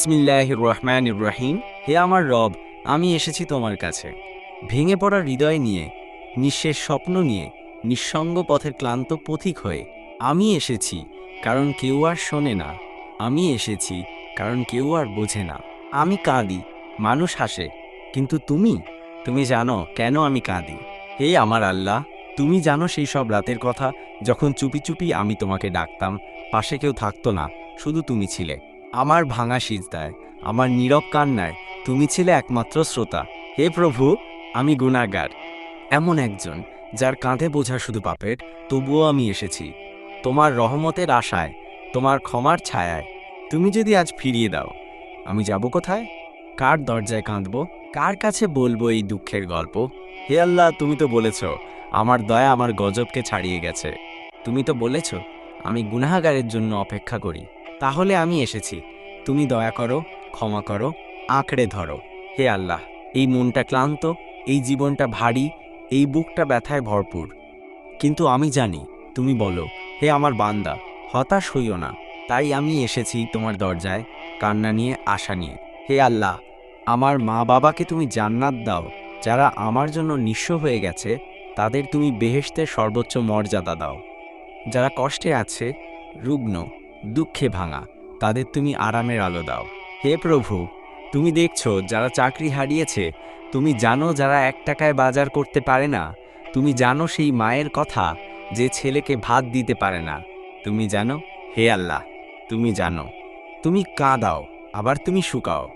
বিসমিল্লাহ রহমান রহিম হে আমার রব, আমি এসেছি তোমার কাছে। ভেঙে পড়া হৃদয় নিয়ে, নিঃশেষ স্বপ্ন নিয়ে, নিঃসঙ্গ পথের ক্লান্ত পথিক হয়ে, আমি এসেছি কারণ কেউ আর শোনে না। আমি এসেছি কারণ কেউ আর বোঝে না। আমি কাঁদি, মানুষ হাসে, কিন্তু তুমি? তুমি জানো কেন আমি কাঁদি? হে আমার আল্লাহ, তুমি জানো সেই সব রাতের কথা যখন চুপি চুপি আমি তোমাকে ডাকতাম, পাশে কেউ থাকতো না, শুধু তুমি ছিলে। আমার ভাঙা সিজদায়, আমার নীরব কান্নায় তুমি ছিলে একমাত্র শ্রোতা। হে প্রভু, আমি গুণাগার, এমন একজন যার কাঁধে বোঝা শুধু পাপের, তবুও আমি এসেছি। তোমার রহমতের আশায়, তোমার ক্ষমার ছায়ায়। তুমি যদি আজ ফিরিয়ে দাও, আমি যাব কোথায়? কার দরজায় কাঁদব? কার কাছে বলব এই দুঃখের গল্প? হে আল্লাহ, তুমি তো বলেছ, আমার দয়া আমার গজবকে ছাড়িয়ে গেছে। তুমি তো বলেছ, আমি গুনাহাগারের জন্য অপেক্ষা করি। তাহলে আমি এসেছি। তুমি দয়া করো, ক্ষমা করো, আঁকড়ে ধরো। হে আল্লাহ, এই মনটা ক্লান্ত, এই জীবনটা ভারী, এই বুকটা ব্যথায় ভরপুর। কিন্তু আমি জানি, তুমি বলো, হে আমার বান্দা, হতাশ হইও না। তাই আমি এসেছি তোমার দরজায়, কান্না নিয়ে, আশা নিয়ে। হে আল্লাহ, আমার মা বাবাকে তুমি জান্নাত দাও। যারা আমার জন্য নিঃস্ব হয়ে গেছে, তাদের তুমি বেহেশতের সর্বোচ্চ মর্যাদা দাও। যারা কষ্টে আছে, রুগ্ন। দুঃখে ভাঙা, তাদের তুমি আরামের আলো দাও। হে প্রভু, তুমি দেখছ যারা চাকরি হারিয়েছে, তুমি জানো যারা এক টাকায় বাজার করতে পারে না, তুমি জানো সেই মায়ের কথা, যে ছেলেকে ভাত দিতে পারে না। তুমি জানো, হে আল্লাহ, তুমি জানো। তুমি কাঁদাও, আবার তুমি শুকাও।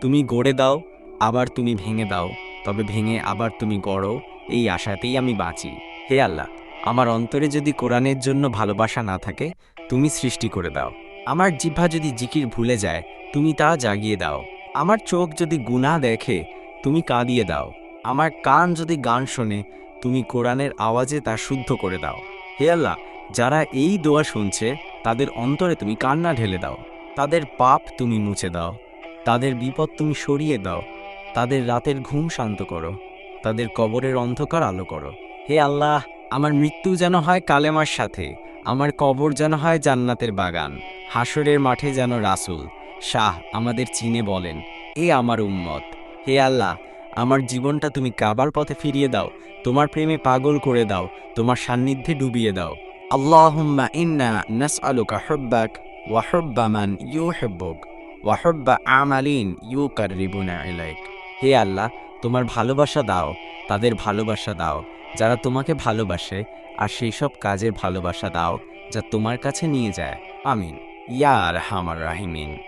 তুমি গড়ে দাও, আবার তুমি ভেঙে দাও, তবে ভেঙে আবার তুমি গড়ো, এই আশাতেই আমি বাঁচি। হে আল্লাহ, আমার অন্তরে যদি কোরআনের জন্য ভালোবাসা না থাকে তুমি সৃষ্টি করে দাও। আমার জিহ্বা যদি জিকির ভুলে যায়, তুমি তা জাগিয়ে দাও। আমার চোখ যদি গুনাহ দেখে, তুমি কাঁদিয়ে দাও। আমার কান যদি গান শোনে, তুমি কোরআনের আওয়াজে তা শুদ্ধ করে দাও। হে আল্লাহ, যারা এই দোয়া শুনছে, তাদের অন্তরে তুমি কান্না ঢেলে দাও। তাদের পাপ তুমি মুছে দাও। তাদের বিপদ তুমি সরিয়ে দাও। তাদের রাতের ঘুম শান্ত করো। তাদের কবরের অন্ধকার আলো করো। হে আল্লাহ, আমার মৃত্যু যেন হয় কালেমার সাথে। আমার কবর যেন হয় জান্নাতের বাগান হাসরের মাঠে যেন রাসুল। শাহ আমাদের চিনে বলেন, এ আমার উম্মত, হে আল্লাহ, আমার জীবনটা তুমি কাবার পথে ফিরিয়ে দাও, তোমার প্রেমে পাগল করে দাও, তোমার সান্নিধ্যে ডুবিয়ে দাও। আল্লাহুম্মা ইন্না নাসআলুকা হুব্বাক ওয়া হুব্বা মান ইউহিব্বুক ওয়া হুব্বা আমালিন হে আল্লাহ, তোমার ভালোবাসা দাও, তাদের ভালোবাসা দাও। যারা তোমাকে ভালোবাসে, আর সেই সব কাজের ভালোবাসা দাও যা তোমার কাছে নিয়ে যায়। আমিন। ইয়ার হামার রাহিমিন।